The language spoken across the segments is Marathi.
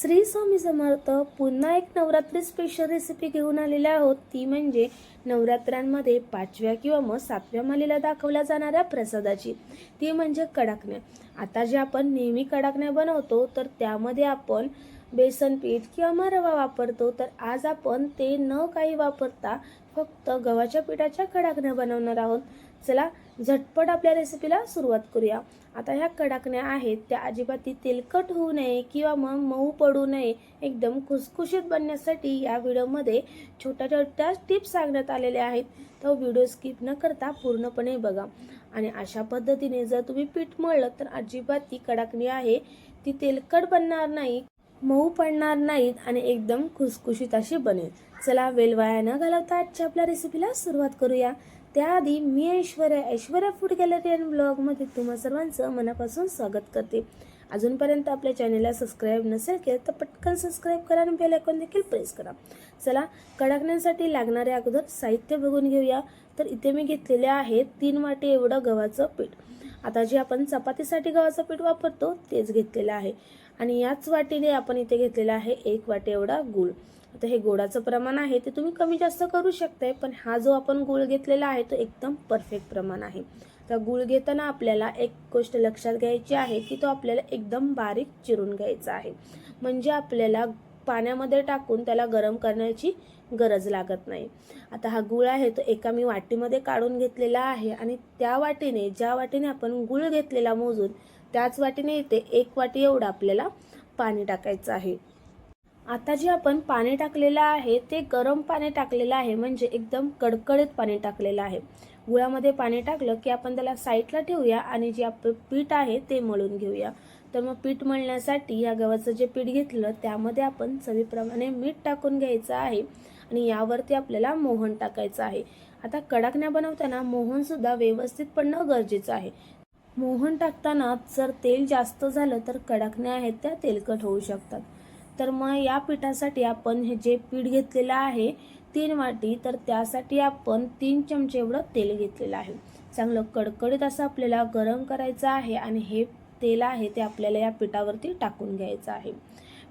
श्री स्वामी समर्थ पुन्हा एक नवरात्री स्पेशल रेसिपी घेऊन आलेली आहोत. ती म्हणजे नवरात्रांमध्ये पाचव्या किंवा मग सातव्या मालेला दाखवल्या जाणाऱ्या प्रसादाची. ती म्हणजे कडाकण्या. आता जे आपण नेहमी कडाकण्या बनवतो तर त्यामध्ये आपण बेसन पीठ किंवा मग रवा वापरतो. तर आज आपण ते न काही वापरता फक्त गव्हाच्या पिठाच्या कडाकण्या बनवणार आहोत. चला झटपट आपल्या रेसिपीला सुरुवात करूया. आता ह्या कडाकण्या आहेत त्या अजिबात तेलकट होऊ नये किंवा मग मऊ पडू नये एकदम खुसखुशीत बनण्यासाठी या व्हिडिओमध्ये छोट्या छोट्या टिप्स सांगण्यात आलेल्या आहेत. तो व्हिडिओ स्किप न करता पूर्णपणे बघा. आणि अशा पद्धतीने जर तुम्ही पीठ मळलं तर अजिबात ती कडाकणी आहे ती तेलकट बनणार नाही मऊ पडणार नाहीत आणि एकदम खुसखुशीत अशी बनेल. चला वेल वाया न घालवता आजच्या आपल्या रेसिपीला सुरुवात करूया. त्याआधी मी Aishwarya Aishwarya food gallery and ब्लॉगमध्ये तुम्हा सर्वांचं मनापासून स्वागत करते. अजूनपर्यंत आपल्या चॅनेलला सबस्क्राईब नसेल केलं तर पटकन सबस्क्राईब करा आणि बेल आयकॉन देखील प्रेस करा. चला कडाकण्यासाठी लागणारे अगोदर साहित्य बघून घेऊया. तर इथे मी घेतलेले आहे तीन वाटी एवढं गव्हाचं पीठ. आता जे आपण चपातीसाठी गव्हाचं पीठ वापरतो तेच घेतलेलं आहे. आणि याच वाटीने आपण इथे घेतलेला आहे एक वाटी एवढा गूळ. आता हे गोडाचं प्रमाण आहे ते तुम्ही कमी जास्त करू शकताय पण हा जो आपण गूळ घेतलेला आहे तो एकदम परफेक्ट प्रमाण आहे. तर गूळ घेताना आपल्याला एक गोष्ट लक्षात घ्यायची आहे की तो आपल्याला एकदम बारीक चिरून घ्यायचा आहे. म्हणजे आपल्याला पाण्यामध्ये टाकून त्याला गरम करण्याची गरज लागत नाही. आता हा गूळ आहे तो एका मी वाटीमध्ये काढून घेतलेला आहे आणि त्या वाटीने ज्या वाटीने आपण गूळ घेतलेला मोजून त्याच वाटीने इथे एक वाटी एवढं आपल्याला पाणी टाकायचं आहे. आता जे आपण पाणी टाकलेलं आहे ते गरम पाणी टाकलेलं आहे म्हणजे एकदम कडकडीत पाणी टाकलेलं आहे. गुळामध्ये पाणी टाकलं की आपण त्याला साईडला ठेवूया आणि जे आपलं पीठ आहे ते मळून घेऊया. तर मग पीठ मळण्यासाठी या गव्हाचं जे पीठ घेतलं त्यामध्ये आपण चवीप्रमाणे मीठ टाकून घ्यायचं आहे आणि यावरती आपल्याला मोहन टाकायचं आहे. आता कडाकण्या बनवताना मोहनसुद्धा व्यवस्थित पडणं गरजेचं आहे. मोहन टाकताना जर तेल जास्त झालं तर कडकण्या आहेत त्या तेलकट होऊ शकतात. तर मग या पिठासाठी आपण हे जे पीठ घेतलेलं आहे तीन वाटी तर त्यासाठी आपण तीन चमचे एवढं तेल घेतलेलं आहे. चांगलं कडकडीत असं आपल्याला गरम करायचं आहे आणि हे तेल आहे ते आपल्याला या पिठावरती टाकून घ्यायचं आहे.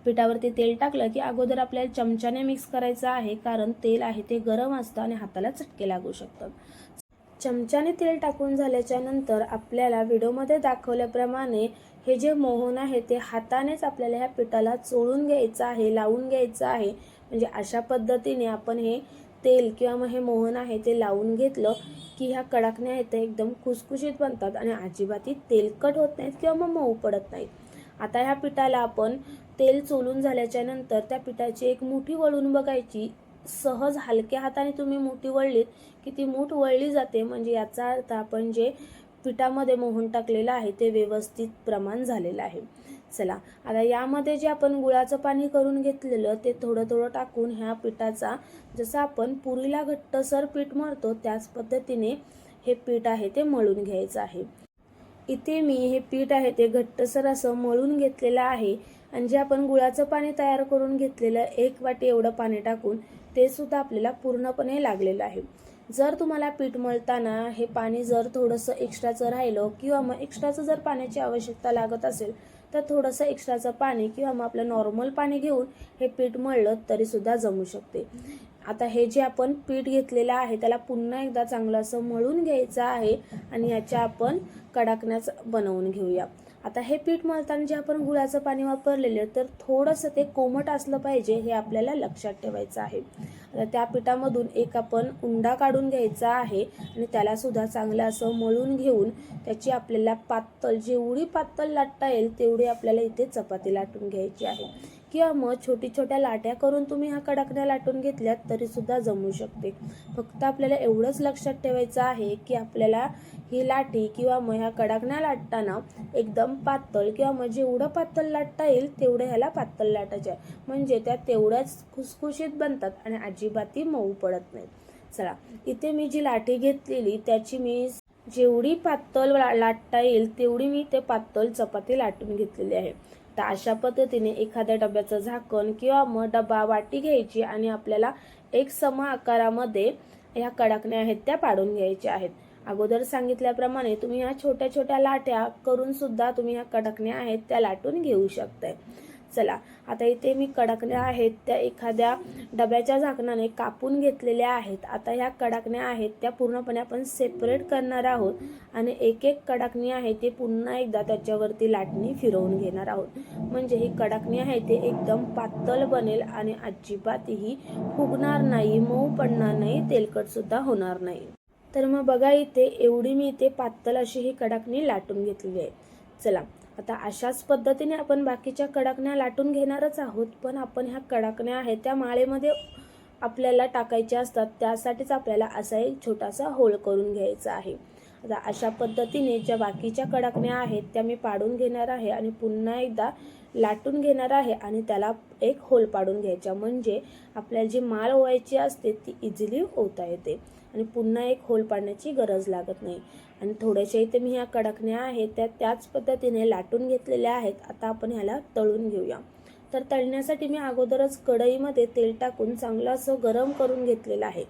पिठावरती तेल टाकलं की अगोदर आपल्याला चमच्याने मिक्स करायचं आहे कारण तेल आहे ते गरम असतं आणि हाताला चटके लागू शकतात. चमच्याने तेल टाकून झाल्याच्यानंतर आपल्याला व्हिडिओमध्ये दाखवल्याप्रमाणे हे जे मोहन आहे ते हातानेच आपल्याला ह्या पिठाला चोळून घ्यायचं आहे लावून घ्यायचं आहे. म्हणजे अशा पद्धतीने आपण हे तेल किंवा मग हे मोहन आहे ते लावून घेतलं की ह्या कडाकण्या आहेत त्या एकदम खुसखुशीत बनतात आणि अजिबाती तेलकट होत नाहीत किंवा मग मऊ पडत नाहीत. आता ह्या पिठाला आपण तेल चोलून झाल्याच्यानंतर त्या पिठाची एक मुठी वळून बघायची. सहज हलक्या हाताने तुम्ही मुठी वळलीत की ती मूठ वळली जाते. म्हणजे याचा अर्थ आपण जे पिठामध्ये मोहन टाकलेलं आहे ते व्यवस्थित प्रमाण झालेलं आहे. चला आता यामध्ये जे आपण गुळाचं पाणी करून घेतलेलं ते थोडं थोडं टाकून ह्या पिठाचा जसं आपण पुरीला घट्टसर पीठ मळतो त्याच पद्धतीने हे पीठ आहे ते मळून घ्यायचं आहे. इथे मी हे पीठ आहे ते घट्टसर असं मळून घेतलेलं आहे. आणि जे आपण गुळाचं पाणी तयार करून घेतलेलं एक वाटी एवढं पाणी टाकून ते सुद्धा आपल्याला पूर्णपणे लागलेलं आहे. जर तुम्हाला पीठ मळताना हे पाणी जर थोडंसं एक्स्ट्राचं राहिलं किंवा मग एक्स्ट्राचं जर पाण्याची आवश्यकता लागत असेल तर थोडंसं एक्स्ट्राचं पाणी किंवा मग आपलं नॉर्मल पाणी घेऊन हे पीठ मळलं तरीसुद्धा जमू शकते. आता हे जे आपण पीठ घेतलेलं आहे त्याला पुन्हा एकदा चांगलं असं मळून घ्यायचं आहे आणि याच्या आपण कडाकण्याच बनवून घेऊया. आता हे पीठ मळताना जे आपण गुळाचं पाणी वापरलेलं तर थोडंसं ते कोमट असलं पाहिजे हे आपल्याला लक्षात ठेवायचं आहे. आता त्या पिठामधून एक आपण उंडा काढून घ्यायचा आहे आणि त्यालासुद्धा चांगलं असं मळून घेऊन त्याची आपल्याला पातळ जेवढी पातळ लाटता येईल तेवढी आपल्याला इथे चपाती लाटून घ्यायची आहे. किंवा मग छोटी छोट्या लाट्या करून तुम्ही ह्या कडकण्या लाटून घेतल्यात तरी सुद्धा जमू शकते. फक्त आपल्याला एवढंच लक्षात ठेवायचं आहे की आपल्याला ही लाटी किंवा मग ह्या कडाकण्या लाटताना एकदम पातळ किंवा मग जेवढं पातळ लाटता येईल तेवढं ह्याला पातळ लाटायचं आहे. म्हणजे त्या तेवढ्याच खुसखुशीत बनतात आणि अजिबाती मऊ पडत नाहीत. चला इथे मी जी लाटी घेतलेली त्याची मी जेवढी पातळ लाटता येईल तेवढी मी ते पातळ चपाती लाटून घेतलेली आहे. तर अशा पद्धतीने एखाद्या डब्याचं झाकण किंवा मग डबा वाटी घ्यायची आणि आपल्याला एक सम आकारामध्ये ह्या कडाकण्या आहेत त्या पाडून घ्यायच्या आहेत. अगोदर सांगितल्याप्रमाणे तुम्ही ह्या छोट्या छोट्या लाट्या करून सुद्धा तुम्ही ह्या कडकण्या आहेत त्या लाटून घेऊ शकताय. चला. आता इथे मी कडकण्या आहेत त्या एखाद्या डब्याच्या झाकणाने कापून घेतलेल्या आहेत. आता ह्या कडकण्या आहेत त्या पूर्णपणे आपण सेपरेट करणार आहोत आणि एक एक कडकणी आहे ते पुन्हा एकदा त्याच्यावरती लाटणी फिरवून घेणार आहोत. म्हणजे ही कडकणी आहे ते एकदम पातळ बनेल आणि अजिबातही फुगणार नाही मऊ पडणार नाही तेलकटसुद्धा होणार नाही. तर मग बघा इथे एवढी मी इथे पातळ अशी ही कडकणी लाटून घेतलेली आहे. चला. आता अशाच पद्धतीने आपण बाकीच्या कडकण्या लाटून घेणारच आहोत पण आपण ह्या कडाकण्या आहेत त्या माळेमध्ये आपल्याला टाकायच्या असतात त्यासाठीच आपल्याला असा एक छोटासा होल करून घ्यायचा आहे. आता अशा पद्धतीने ज्या बाकीच्या कडकण्या आहेत त्या मी पाडून घेणार आहे आणि पुन्हा एकदा लाटून घेणार आहे आणि त्याला एक होल पाडून घ्यायचा. म्हणजे आपल्याला जी माळ ओवायची असते ती इझिली ओवता येते. आणि पुन्हा एक होल पाडण्याची गरज लागत नाही. आणि थोड्याशा इथे मी ह्या कडकण्या आहेत त्या त्याच पद्धतीने लाटून घेतलेल्या आहेत. आता आपण ह्याला तळून घेऊया. तर तळण्यासाठी मी अगोदरच कढईमध्ये तेल टाकून चांगलं असं गरम करून घेतलेलं आहे.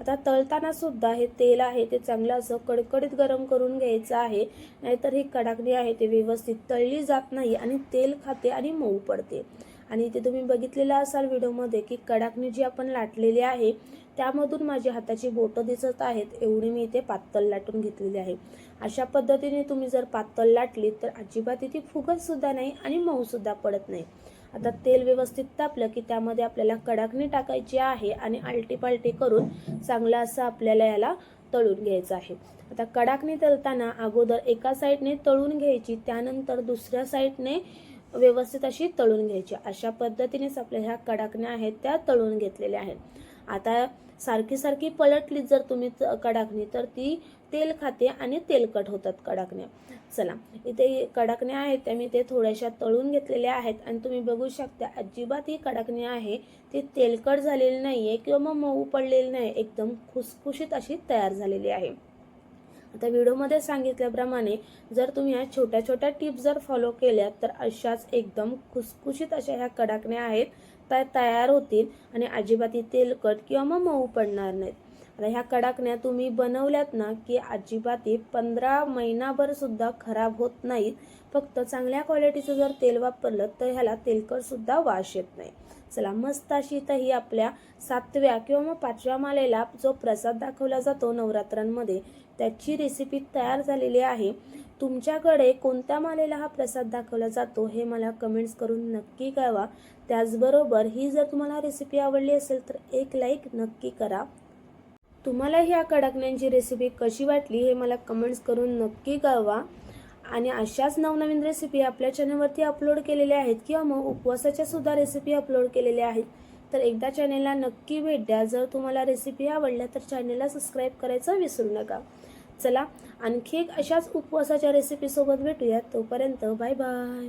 आता तळताना सुद्धा हे तेल आहे ते चांगलं असं कडकडीत गरम करून घ्यायचं आहे. नाहीतर ही कडाकणी आहे ते व्यवस्थित तळली जात नाही आणि तेल खाते आणि मऊ पडते. आणि ते तुम्ही बघितलेलं असाल व्हिडिओमध्ये की कडाकणी जी आपण लाटलेली आहे त्यामधून माझी हाताची बोटं दिसत आहेत. एवढी मी इथे पातळ लाटून घेतलेली आहे. अशा पद्धतीने तुम्ही जर पातळ लाटली तर अजिबात इथे फुगतसुद्धा नाही आणि मऊसुद्धा पडत नाही. आता तेल व्यवस्थित तापलं की त्यामध्ये आपल्याला कडाकणी टाकायची आहे आणि आलटीपालटी करून चांगलं असं आपल्याला याला तळून घ्यायचं आहे. आता कडाकणी तळताना अगोदर एका साईडने तळून घ्यायची त्यानंतर दुसऱ्या साईडने व्यवस्थित अशी तळून घ्यायची. अशा पद्धतीनेच आपल्या ह्या कडाकण्या आहेत त्या तळून घेतलेल्या आहेत. आता सारखी सारखी पलटली जर तुम्ही कडाकणी तर ती तेल खाते आणि तेलकट होतात कडाकण्या. चला इथे कडाकण्या आहेत त्या मी ते थोड्याशा तळून घेतलेल्या आहेत. आणि तुम्ही बघू शकता अजिबात ही कडाकणी आहे ती तेलकट झालेली नाही आहे किंवा मग मऊ पडलेली नाही एकदम खुसखुशीत अशी तयार झालेली आहे. आता व्हिडिओमध्ये सांगितल्याप्रमाणे जर तुम्ही या छोट्या छोट्या टिप्स जर फॉलो केल्या तर अशाच एकदम खुसखुशीत अशा ह्या कडाकण्या आहेत त्या तयार होतील आणि अजिबाती तेलकट किंवा मग मऊ पडणार नाहीत. आता ह्या कडाकण्या तुम्ही बनवल्यात ना की अजिबाती पंधरा महिनाभर सुद्धा खराब होत नाहीत. फक्त चांगल्या क्वालिटीचं जर तेल वापरलं तर ह्याला तेलकटसुद्धा वास येत नाही. चला मस्त अशी ही आपल्या सातव्या किंवा मग पाचव्या मालेला जो प्रसाद दाखवला जातो नवरात्रांमध्ये त्याची रेसिपी तयार झालेली आहे. तुमच्याकडे कोणत्या मालेला हा प्रसाद दाखवला जातो हे मला कमेंट्स करून नक्की कळवा. त्याचबरोबर ही जर तुम्हाला रेसिपी आवडली असेल तर एक लाईक नक्की करा. तुम्हाला ह्या कडकण्यांची रेसिपी कशी वाटली हे मला कमेंट्स करून नक्की कळवा. आणि अशाच नवनवीन रेसिपी आपल्या चॅनलवरती अपलोड केलेल्या आहेत किंवा मग उपवासाच्या सुद्धा रेसिपी अपलोड केलेल्या आहेत तर एकदा चॅनेलला नक्की भेट द्या. जर तुम्हाला रेसिपी आवडल्या तर चॅनेलला सबस्क्राईब करायचं विसरू नका. चला आणखी एक अशाच उपवासाच्या रेसिपीसोबत भेटूया तोपर्यंत बाय बाय